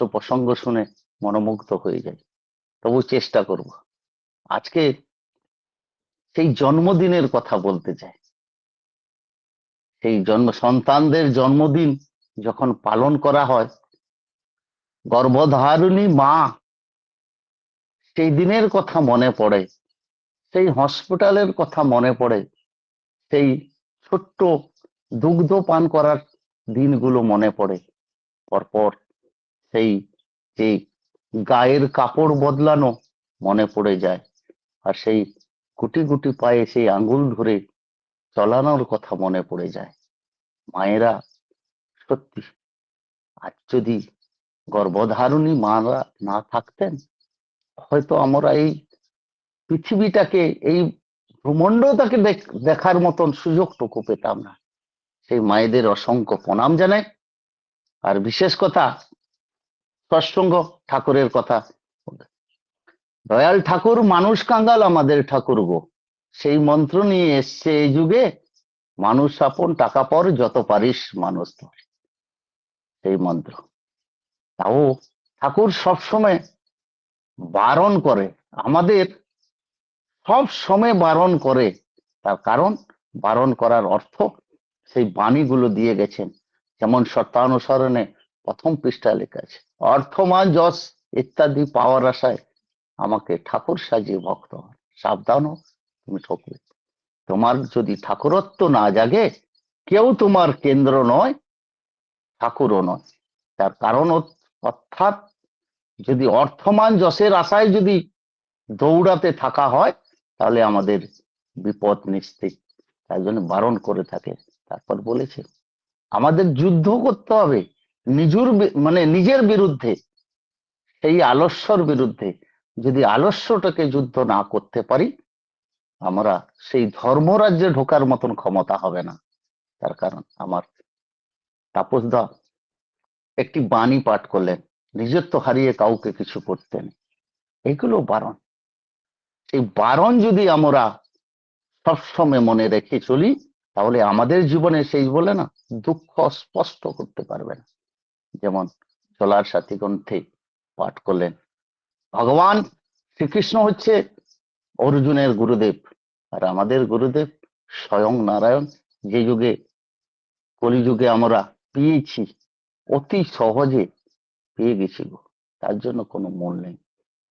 কষ্ট প্রসঙ্গ শুনে মনোমুগ্ধ হয়ে যাই। তবু চেষ্টা করব। আজকে সেই জন্মদিনের কথা বলতে চাই। সেই জন্ম, সন্তানদের জন্মদিন যখন পালন করা হয়, গর্ভধারিণী মা সেই দিনের কথা মনে পড়ে, সেই হসপিটালের কথা মনে পড়ে, সেই ছোট্ট দুগ্ধ পান করার দিনগুলো মনে পড়ে। পরপর সেই যে গায়ের কাপড় বদলানো মনে পড়ে যায়। আর সেই গুটি গুটি পায়ে সেই আঙ্গুল ধরে চলানোর কথা মনে পড়ে যায়। মায়েরা সত্যি, আজ যদি গর্ভধারণী মারা না থাকতেন, হয়তো আমরা এই পৃথিবীটাকে, এই ভ্রমণ্ডটাকে দেখার মতন সুযোগটুকু পেতাম না। সেই মায়েদের অসংখ্য প্রণাম জানাই। আর বিশেষ কথা সৎসঙ্গ ঠাকুরের কথা। দয়াল ঠাকুর মানুষ কাঙ্গাল, আমাদের ঠাকুর গো। সেই মন্ত্র নিয়ে এসছে এই যুগে, মানুষ আপন টাকা পর যত পারিস মানুষ সেই মন্ত্র। তাও ঠাকুর সবসময় বারণ করে, আমাদের সব সময় বারণ করে। তার কারণ, বারণ করার অর্থ সেই বাণীগুলো দিয়ে গেছেন। যেমন সত্যানুসরণে প্রথম পৃষ্ঠা লেখা আছে, অর্থমান যশ ইত্যাদি পাওয়ার আশায় আমাকে ঠাকুর সাজিয়ে ভক্ত হন। সাবধান তুমি ঠকবে। তোমার যদি ঠাকুরত্ব না জাগে, কেউ তোমার কেন্দ্র নয়, ঠাকুরও নয়। তার কারণ অর্থাৎ যদি অর্থমান যশের আশায় যদি দৌড়াতে থাকা হয়, তাহলে আমাদের বিপদ নিশ্চিত। তাই জন্য বারণ করে থাকে। তারপর বলেছে, আমাদের যুদ্ধ করতে হবে। নিজুর মানে নিজের বিরুদ্ধে, সেই আলস্যর বিরুদ্ধে যদি আলস্যটাকে যুদ্ধ না করতে পারি, আমরা সেই ধর্মরাজ্যে ঢোকার মতন ক্ষমতা হবে না। তার কারণ আমার তাপসদা একটি বাণী পাঠ করলেন নিজত্ব হারিয়ে কাউকে কিছু করতেন এগুলো বারণ। এই বারণ যদি আমরা সবসময় মনে রেখে চলি, তাহলে আমাদের জীবনে সেই বলে না, দুঃখ স্পষ্ট করতে পারবে না। যেমন চলার সাথী গ্রন্থে পাঠ করলেন। ভগবান শ্রীকৃষ্ণ হচ্ছে অর্জুনের গুরুদেব, আর আমাদের গুরুদেব স্বয়ং নারায়ণ। যে যুগে, কলিযুগে আমরা পেয়েছি, অতি সহজে পেয়ে গেছি গো। তার জন্য কোনো মূল নেই।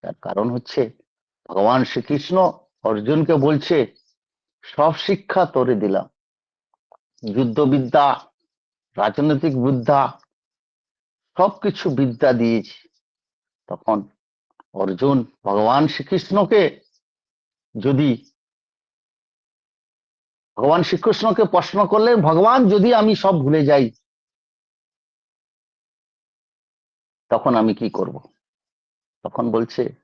তার কারণ হচ্ছে, ভগবান শ্রীকৃষ্ণ অর্জুনকে বলছে, সব শিক্ষা তোরে দিলাম। যুদ্ধবিদ্যা, রাজনৈতিক বিদ্যা সবকিছু বিদ্যা দিয়েছি। তখন অর্জুন ভগবান শ্রীকৃষ্ণকে যদি ভগবান শ্রীকৃষ্ণকে প্রশ্ন করলেন, ভগবান, যদি আমি সব ভুলে যাই, তখন আমি কি করব? তখন বলছে,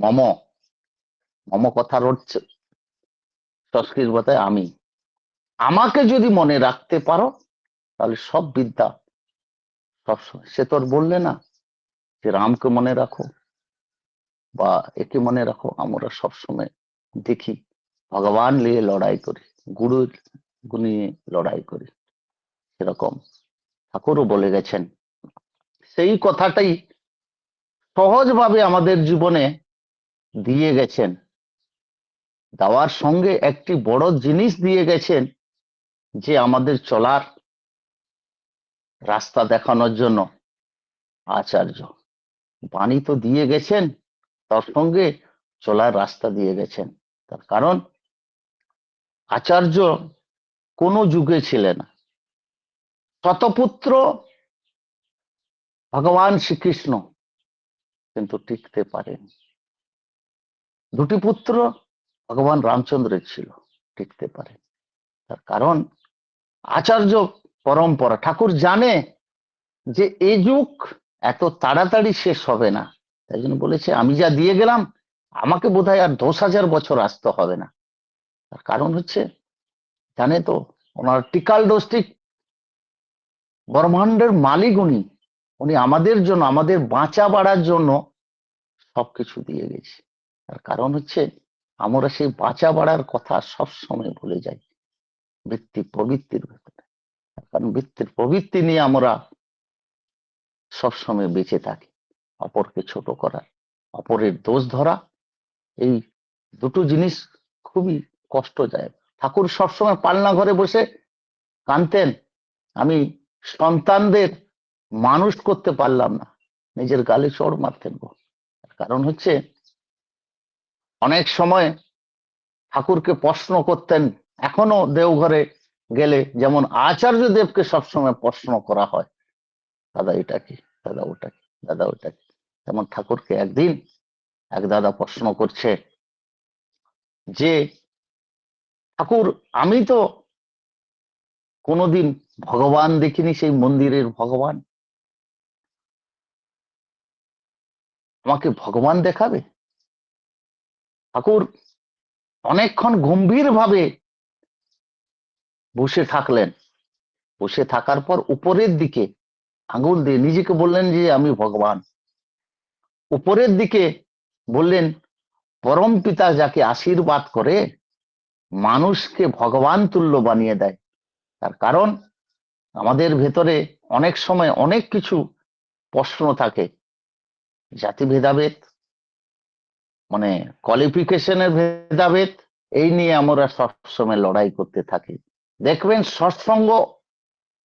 মম মম কথা রটছে। সংস্কৃত কথায় আমি। আমাকে যদি মনে রাখতে পারো, তাহলে সব বিদ্যা সবসময়। সে তোর বললে না যে রামকে মনে রাখো বা একে মনে রাখো, আমরা সবসময় দেখি, ভগবান নিয়ে লড়াই করি, গুরু নিয়ে লড়াই করি। সেরকম ঠাকুরও বলে গেছেন। সেই কথাটাই সহজভাবে আমাদের জীবনে দিয়ে গেছেন। দেওয়ার সঙ্গে একটি বড় জিনিস দিয়ে গেছেন যে আমাদের চলার রাস্তা দেখানোর জন্য। আচার্য, বাণী তো দিয়ে গেছেন, তার সঙ্গে চলার রাস্তা দিয়ে গেছেন। তার কারণ, আচার্য কোন যুগে ছিলেন শতপুত্র ভগবান শ্রীকৃষ্ণ কিন্তু টিকতে পারেন। দুটি পুত্র ভগবান রামচন্দ্রের ছিল, টিকতে পারে তার কারণ, আচার্য পরম্পরা। ঠাকুর জানে যে এই যুগ এত তাড়াতাড়ি শেষ হবে না। তাই জন্য বলেছে, আমি যা দিয়ে গেলাম, আমাকে বোধ হয় আর দশ হাজার বছর আসতে হবে না। তার কারণ হচ্ছে, জানে তো, ওনার টিকাল ডোস্টিক ব্রহ্মাণ্ডের মালিক উনি। উনি আমাদের জন্য, আমাদের বাঁচা বাড়ার জন্য সবকিছু দিয়ে গেছে। তার কারণ হচ্ছে, আমরা সেই বাঁচা বাড়ার কথা সব সময় ভুলে যাই। বৃত্তি প্রবৃত্তির ভেতরে। কারণ বৃত্তির প্রবৃত্তি নিয়ে আমরা সবসময় বেঁচে থাকি। অপরকে ছোট করা, অপরের দোষ ধরা, এই দুটো জিনিস খুবই কষ্টদায়ক। ঠাকুর সবসময় পালনা ঘরে বসে কানতেন আমি সন্তানদের মানুষ করতে পারলাম না, নিজের গালে চড় মারতেন কারণ হচ্ছে, অনেক সময় ঠাকুরকে প্রশ্ন করতেন, এখনও দেওঘরে গেলে যেমন আচার্য দেবকে সবসময় প্রশ্ন করা হয়, দাদা, এটা কি? দাদা, ওটা কি? দাদা, ওটা কি? যেমন ঠাকুরকে একদিন এক দাদা প্রশ্ন করছে যে, ঠাকুর, আমি তো কোনোদিন ভগবান দেখিনি সেই মন্দিরের ভগবান। আমাকে ভগবান দেখাবে? ঠাকুর অনেকক্ষণ গম্ভীর ভাবে বসে থাকলেন। বসে থাকার পর উপরের দিকে আঙুল দিয়ে নিজেকে বললেন যে, আমি ভগবান। উপরের দিকে বললেন, পরম পিতা যাকে আশীর্বাদ করে, মানুষকে ভগবান তুল্য বানিয়ে দেয়। তার কারণ, আমাদের ভেতরে অনেক সময় অনেক কিছু প্রশ্ন থাকে। জাতি ভেদাভেদ মানে কোয়ালিফিকেশনের ভেদাভেদ, এই নিয়ে আমরা সবসময় লড়াই করতে থাকি। দেখবেন সৎসঙ্গ,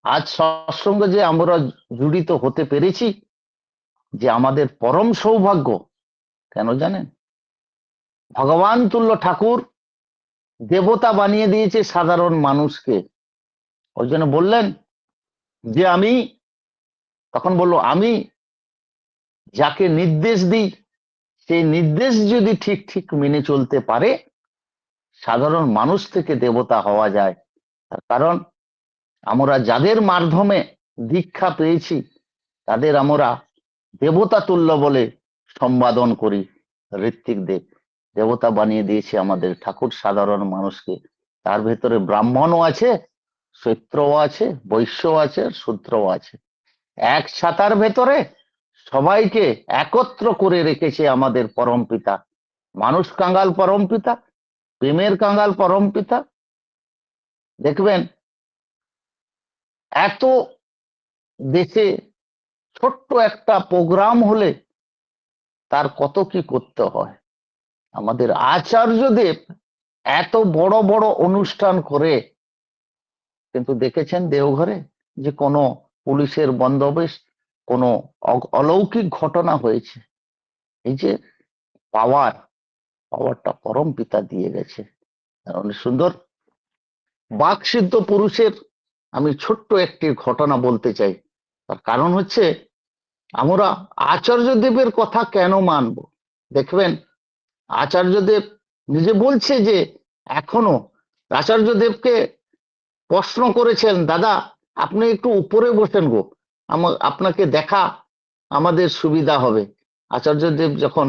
আজ সৎসঙ্গ যে আমরা জড়িত হতে পেরেছি, যে আমাদের পরম সৌভাগ্য, কেন জানেন? ভগবান তুল্য ঠাকুর দেবতা বানিয়ে দিয়েছে সাধারণ মানুষকে। ওই জন্য বললেন যে আমি, তখন বলল, আমি যাকে নির্দেশ দিই সেই নির্দেশ যদি ঠিক ঠিক মেনে চলতে পারে, সাধারণ মানুষ থেকে দেবতা হওয়া যায়। কারণ আমরা যাদের মাধ্যমে দীক্ষা পেয়েছি, তাদের আমরা দেবতা তুল্য বলে সম্বাদন করি ঋত্বিক দেব দেবতা বানিয়ে দিয়েছে আমাদের ঠাকুর, সাধারণ মানুষকে। তার ভেতরে ব্রাহ্মণও আছে চৈত্রও আছে, বৈশ্যও আছে শূদ্রও আছে। এক ছাতার ভেতরে সবাইকে একত্র করে রেখেছে আমাদের পরম পিতা মানুষ কাঙ্গাল পরম পিতা প্রেমের কাঙ্গাল পরম পিতা দেখবেন, এত দেশে ছোট্ট একটা প্রোগ্রাম হলে তার কত কি করতে হয়? আমাদের আচার্যদেব এত বড় বড় অনুষ্ঠান করে, কিন্তু দেখেছেন দেওঘরে যে কোনো পুলিশের বন্দোবস্ত, কোনো অলৌকিক ঘটনা হয়েছে। এই যে পাওয়ার, পাওয়ারটা পরম পিতা দিয়ে গেছে। সুন্দর বাকসিদ্ধ পুরুষের আমি ছোট্ট একটি ঘটনা বলতে চাই। তার কারণ হচ্ছে, আমরা আচার্য দেবের কথা কেন মানব? দেখবেন, আচার্যদেব নিজে বলছে যে, এখনও আচার্য দেবকে প্রশ্ন করেছেন, দাদা, আপনি একটু উপরে বসেন গো। আপনাকে দেখা আমাদের সুবিধা হবে। আচার্যদেব যখন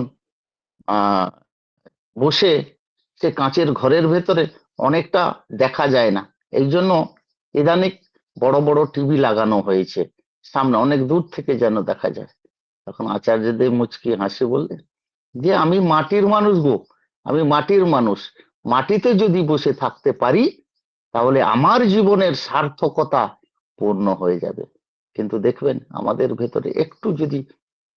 বসে সে কাঁচের ঘরের ভেতরে অনেকটা দেখা যায় না। এই জন্য ইদানিক বড় বড় টিভি লাগানো হয়েছে সামনে। অনেক দূর থেকে যেন দেখা যায়। তখন আচার্যদেব মুচকি হাসি বললেন, যে আমি মাটির মানুষ গো, আমি মাটির মানুষ। মাটিতে যদি বসে থাকতে পারি, তাহলে আমার জীবনের সার্থকতা পূর্ণ হয়ে যাবে। কিন্তু দেখবেন, আমাদের ভেতরে একটু যদি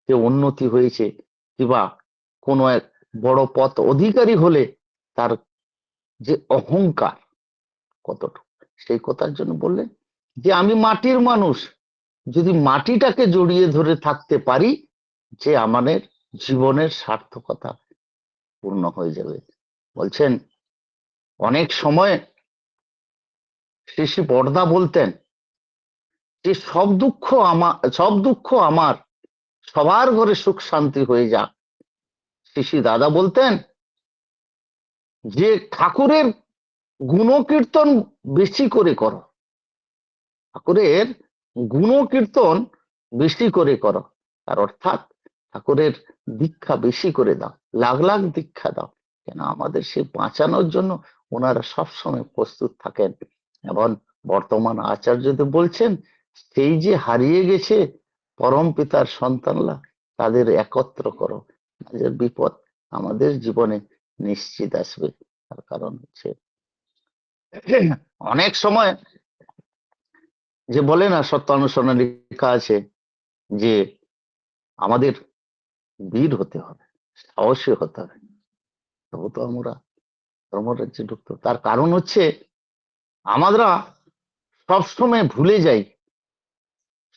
যে উন্নতি হয়েছে কিংবা কোনো এক বড় পথ অধিকারী হলে তার যে অহংকার কতটুকু? সেই কথার জন্য বললেন যে আমি মাটির মানুষ, যদি মাটিটাকে জড়িয়ে ধরে থাকতে পারি, যে আমাদের জীবনের সার্থকতা পূর্ণ হয়ে যাবে। বলছেন, অনেক সময় শ্রী পর্দা বলতেন যে সব দুঃখ আমার সব দুঃখ আমার, সবার ঘরে সুখ শান্তি হয়ে যাক। শ্রী দাদা বলতেন যে ঠাকুরের গুণকীর্তন বেশি করে করো। ঠাকুরের গুণকীর্তন বেশি করে করো। আর অর্থাৎ ঠাকুরের দীক্ষা বেশি করে দাও, লাখ লাখ দীক্ষা দাও। কেন? আমাদের সে বাঁচানোর জন্য ওনারা সবসময় প্রস্তুত থাকেন। এবং বর্তমান আচার্যদেব বলছেন, সেই যে হারিয়ে গেছে পরম পিতার সন্তানরা, তাদের একত্র করো। বিপদ আমাদের জীবনে নিশ্চিত আসবে। তার কারণ হচ্ছে অনেক সময় যে বলে না সত্যানুসরণে লেখা আছে যে আমাদের বীর হতে হবে, সাহসী হতে হবে। তবু তো আমরা ধর্মরাজ্যে ঢুকতো তার কারণ হচ্ছে আমরা সবসময় ভুলে যাই।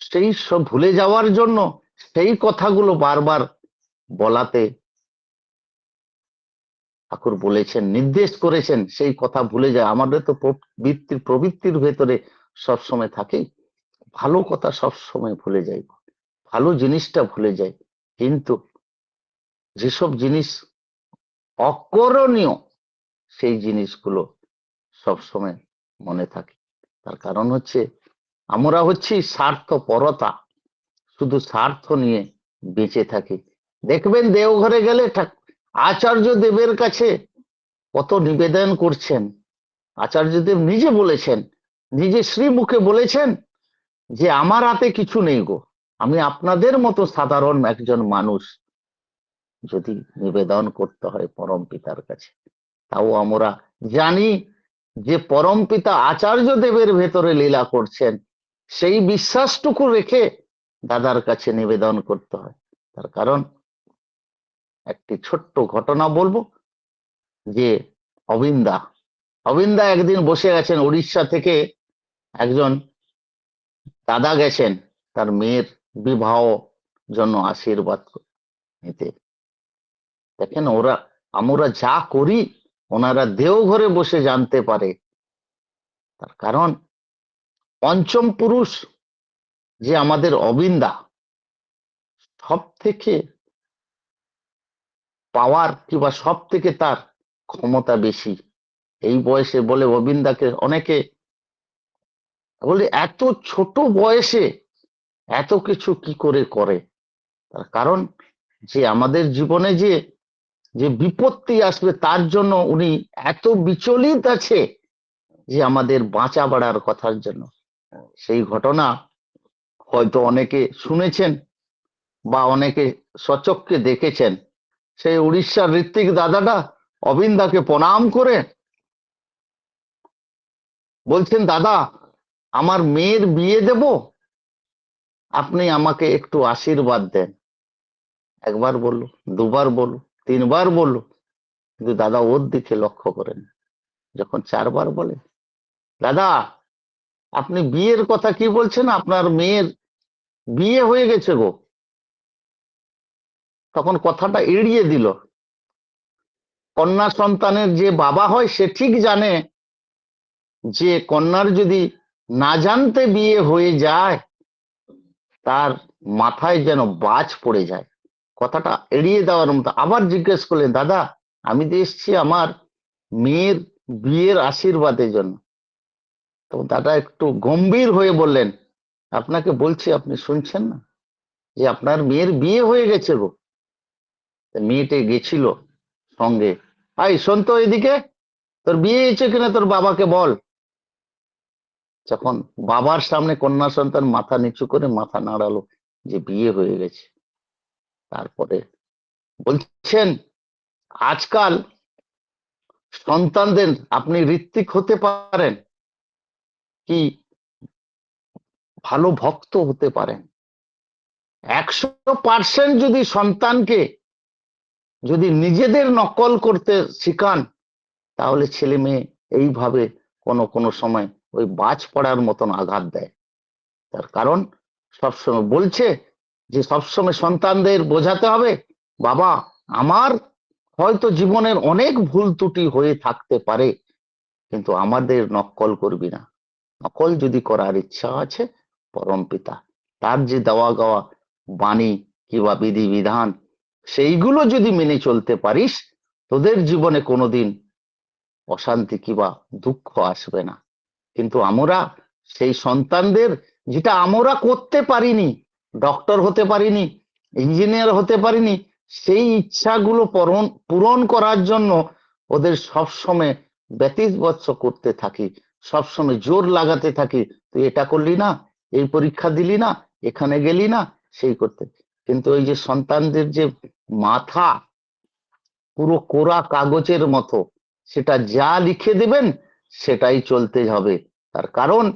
সেই সব ভুলে যাওয়ার জন্য সেই কথাগুলো বারবার বলাতে ঠাকুর বলেছেন, নির্দেশ করেছেন, সেই কথা ভুলে যায়। আমাদের তো প্রবৃত্তির প্রবৃত্তির ভেতরে সবসময় থাকে। ভালো কথা সবসময় ভুলে যাই ভালো জিনিসটা ভুলে যাই কিন্তু যেসব জিনিস অকরণীয়, সেই জিনিসগুলো সবসময় মনে থাকে। তার কারণ হচ্ছে, আমরা হচ্ছি স্বার্থ পরতা শুধু স্বার্থ নিয়ে বেঁচে থাকি। দেখবেন দেওঘরে গেলে ঠাক- আচার্য দেবের কাছে কত নিবেদন করছেন। আচার্যদেব নিজে বলেছেন, নিজে শ্রীমুখে বলেছেন যে, আমার হাতে কিছু নেই গো। আমি আপনাদের মতো সাধারণ একজন মানুষ। যদি নিবেদন করতে হয় পরম পিতার কাছে, তাও আমরা জানি যে, পরম পিতা আচার্য দেবের ভেতরে লীলা করছেন। সেই বিশ্বাসটুকু রেখে দাদার কাছে নিবেদন করতে হয়। তার কারণ একটি ছোট্ট ঘটনা বলব যে অবিন্দা। অবিন্দা একদিন বসে গেছেন উড়িষ্যা থেকে একজন দাদা গেছেন, তার মেয়ের বিবাহ জন্য আশীর্বাদ নিতে। দেখেন ওরা, আমরা যা করি, ওনারা দেওঘরে বসে জানতে পারে। তার কারণ, পঞ্চম পুরুষ যে আমাদের অবিন্দা সব থেকে পাওয়ার কিংবা সব থেকে তার ক্ষমতা বেশি। এই বয়সে বলে অবিন্দাকে অনেকে বলে, এত ছোট বয়সে এত কিছু কি করে করে? তার কারণ যে আমাদের জীবনে যে যে বিপত্তি আসবে তার জন্য উনি এত বিচলিত আছে যে আমাদের বাঁচা বাড়ার কথার জন্য। সেই ঘটনা হয়তো অনেকে শুনেছেন বা অনেকে সচককে দেখেছেন। সেই উড়িষ্যার ঋত্বিক দাদাটা অবিন্দাকে প্রণাম করে বলছেন, দাদা, আমার মেয়ের বিয়ে দেব? আপনি আমাকে একটু আশীর্বাদ দেন। একবার বলল, দুবার বলল, তিনবার বলল, কিন্তু দাদা ওর দিকে লক্ষ্য করেন যখন চারবার বলে, দাদা, আপনি বিয়ের কথা কি বলছেন? আপনার মেয়ের বিয়ে হয়ে গেছে গো। তখন কথাটা এড়িয়ে দিল। কন্যা সন্তানের যে বাবা হয় সে ঠিক জানে যে কন্যার যদি না জানতে বিয়ে হয়ে যায়, তার মাথায় যেন বাজ পড়ে যায়। কথাটা এড়িয়ে দেওয়ার মতো। আবার জিজ্ঞেস করলেন, দাদা, আমি তো এসছি আমার মেয়ের বিয়ের আশীর্বাদের জন্য। তো দাদা একটু গম্ভীর হয়ে বললেন, আপনাকে বলছি, আপনি শুনছেন না? যে আপনার মেয়ের বিয়ে হয়ে গেছে গো। মেয়েটে গেছিল সঙ্গে। আই, শোন তো এদিকে, তোর বিয়ে হয়েছে কিনা তোর বাবাকে বল। যখন বাবার সামনে কন্যা সন্তান মাথা নিচু করে মাথা নাড়ালো যে বিয়ে হয়ে গেছে, তারপরে বলছেন, আজকাল সন্তানদের, আপনি ঋত্বিক হতে পারেন কি ভালো ভক্ত হতে পারেন। একশো পার্সেন্ট যদি সন্তানকে যদি নিজেদের নকল করতে শিখান, তাহলে ছেলে মেয়ে এইভাবে কোনো কোনো সময় ওই বাজ পড়ার মতন আঘাত দেয়। তার কারণ সবসময় বলছে যে সবসময় সন্তানদের বোঝাতে হবে, বাবা, আমার হয়তো জীবনের অনেক ভুল ত্রুটি হয়ে থাকতে পারে, কিন্তু আমাদের নকল করবি না। নকল যদি করার ইচ্ছা আছে, পরম পিতা, তার যে দেওয়া গাওয়া বাণী কিংবা বিধি বিধান সেইগুলো যদি মেনে চলতে পারিস, তোদের জীবনে কোনোদিন অশান্তি কিংবা দুঃখ আসবে না। কিন্তু আমরা সেই সন্তানদের, যেটা আমরা করতে পারিনি ডক্টর হতে পারিনি ইঞ্জিনিয়ার হতে পারিনি, সেই ইচ্ছাগুলো পূরণ পূরণ করার জন্য ওদের সবসময় ব্যতিবৎস করতে থাকি, সবসময় জোর লাগাতে থাকি, তুই এটা করলি না, এই পরীক্ষা দিলি না, এখানে গেলি না, সেই করতে। কিন্তু ওই যে সন্তানদের যে মাথা, পুরো কোরা কাগজের মতো, সেটা যা লিখে দেবেন, সেটাই চলতে হবে। তার কারণ,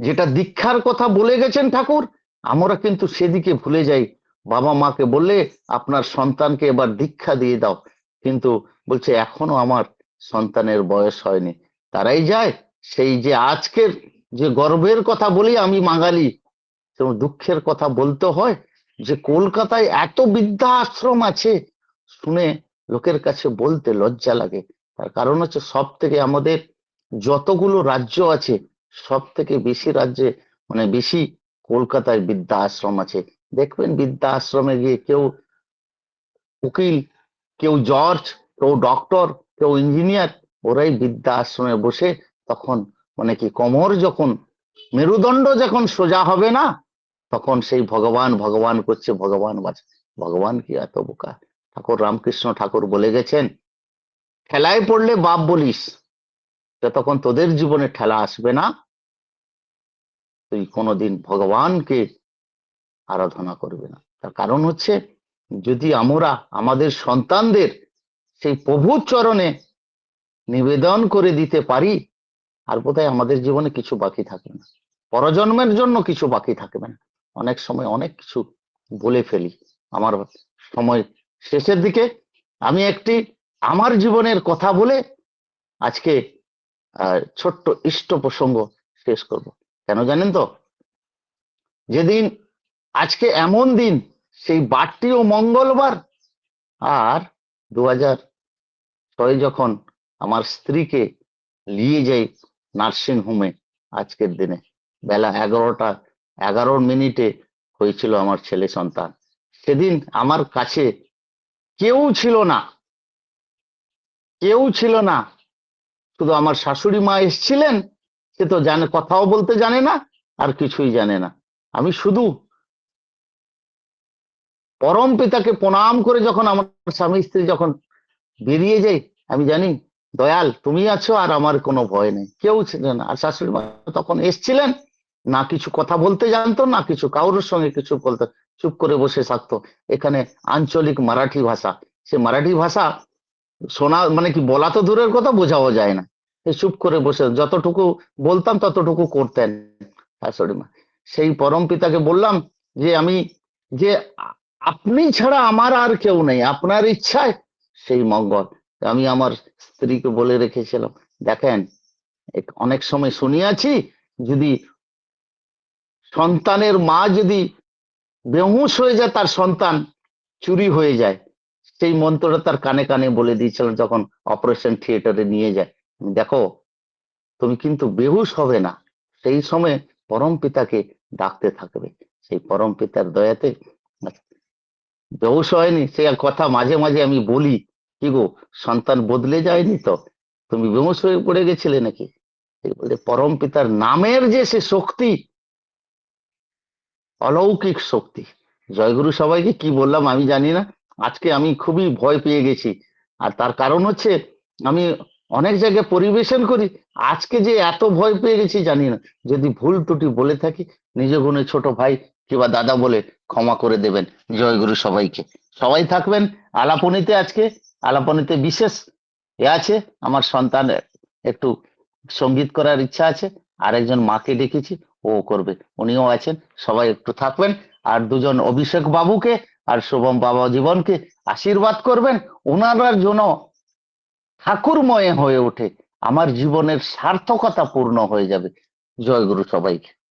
যেটা দীক্ষার কথা বলে গেছেন ঠাকুর, আমরা কিন্তু সেদিকে ভুলে যাই। বাবা মাকে বললে, আপনার সন্তানকে এবার দীক্ষা দিয়ে দাও। কিন্তু বলছে, এখনও আমার সন্তানের বয়স হয়নি। তারাই যায়, সেই যে আজকের যে গর্বের কথা বলি আমি বাঙালি দুঃখের কথা বলতে হয় যে কলকাতায় এত বৃদ্ধা আশ্রম আছে। শুনে লোকের কাছে বলতে লজ্জা লাগে। তার কারণ হচ্ছে সব থেকে আমাদের যতগুলো রাজ্য আছে সব থেকে বেশি রাজ্যে মানে বেশি কলকাতায় বিদ্যা আশ্রম আছে। দেখবেন বৃদ্ধা আশ্রমে গিয়ে কেউ উকিল, কেউ জজ, কেউ ডক্টর, কেউ ইঞ্জিনিয়ার, ওরাই বৃদ্ধা আশ্রমে বসে তখন মানে কি কোমর যখন, মেরুদণ্ড যখন সোজা হবে না তখন সেই ভগবান ভগবান করছে, ভগবান ভগবান কি এত বোকা? ঠাকুর রামকৃষ্ণ ঠাকুর বলে গেছেন, ঠেলায় পড়লে বাপ বলিস যতক্ষণ তোদের জীবনে ঠেলা আসবে না? তুই কোনোদিন ভগবানকে আরাধনা করবে না। তার কারণ হচ্ছে, যদি আমরা, আমাদের সন্তানদের সেই প্রভুর চরণে নিবেদন করে দিতে পারি, আর বোধহয় আমাদের জীবনে কিছু বাকি থাকবে না। পরজন্মের জন্য কিছু বাকি থাকবে না। অনেক সময় অনেক কিছু বলে ফেলি। আমার সময় শেষের দিকে আমি একটি আমার জীবনের কথা বলে আজকে ছোট্ট ইষ্ট প্রসঙ্গ শেষ করব। কেন জানেন তো? যেদিন, আজকে এমন দিন, সেই বারটিও মঙ্গলবার। আর দু হাজার ছয় যখন আমার স্ত্রীকে নিয়ে যাই নার্সিং হোমে আজকের দিনে, বেলা এগারোটা এগারো মিনিটে হয়েছিল আমার ছেলে সন্তান। সেদিন আমার কাছে কেউ ছিল না। কেউ ছিল না। শুধু আমার শাশুড়ি মা এসছিলেন, সে তো জানে, কথাও বলতে জানে না, আর কিছুই জানে না। আমি শুধু পরম পিতাকে প্রণাম করে যখন আমার স্বামী স্ত্রী যখন বেরিয়ে যাই আমি জানি, দয়াল, তুমি আছো আর আমার কোনো ভয় নেই। কেউ ছিল না। আর শাশুড়ি মা তখন এসছিলেন না কিছু কথা বলতে জানতো, না কিছু কারোর সঙ্গে কিছু বলতো। চুপ করে বসে থাকতো। এখানে আঞ্চলিক মারাঠি ভাষা। সে মারাঠি ভাষা শোনা মানে কি বলা তো দূরের কথা, বোঝাও যায় না। চুপ করে বসে, যতটুকু বলতাম ততটুকু করতেন। মা। সেই পরম পিতাকে বললাম যে, আমি যে আপনি ছাড়া আমার আর কেউ নেই, আপনার ইচ্ছায় সেই মঙ্গল। আমি আমার স্ত্রীকে বলে রেখেছিলাম, দেখেন অনেক সময় শুনিয়াছি, যদি সন্তানের মা যদি বেহুশ হয়ে যায়, তার সন্তান চুরি হয়ে যায়। সেই মন্ত্রটা তার কানে কানে বলে দিয়েছিলেন যখন অপারেশন থিয়েটারে নিয়ে যায়। দেখো, তুমি কিন্তু বেহুশ হবে না। সেই সময় পরম পিতাকে ডাকতে থাকবে। সেই পরম পিতার দয়াতে বেহুশ হয়নি। সে কথা মাঝে মাঝে আমি বলি, কি গো, সন্তান বদলে যায়নি তো? তুমি বেহুশ হয়ে পড়ে গেছিলে নাকি? পরম পিতার নামের যে সে শক্তি অলৌকিক শক্তি। জয়গুরু সবাইকে কি বললাম আমি জানি না। আজকে আমি খুবই ভয় পেয়ে গেছি। আর তার কারণ হচ্ছে আমি অনেক জায়গায় পরিবেশন করি। আজকে যে এত ভয় পেয়ে গেছি জানি না। যদি ভুল ত্রুটি বলে থাকি, নিজ গুণে ছোট ভাই কিংবা দাদা বলে ক্ষমা করে দেবেন জয়গুরু সবাইকে। সবাই থাকবেন আলাপনিতে আজকে। আলাপনিতে বিশেষ এ আছে। আমার সন্তান একটু সংগীত করার ইচ্ছা আছে। আর একজন মাকে ডেকেছি। ও করবে। উনিও আছেন, সবাই একটু থাকবেন আর দুজন অভিষেক বাবুকে আর শুভম বাবা জীবনকে আশীর্বাদ করবেন। ওনারা যেন ঠাকুরময় হয়ে ওঠে, আমার জীবনের সার্থকতা পূর্ণ হয়ে যাবে। জয় গুরু সবাইকে।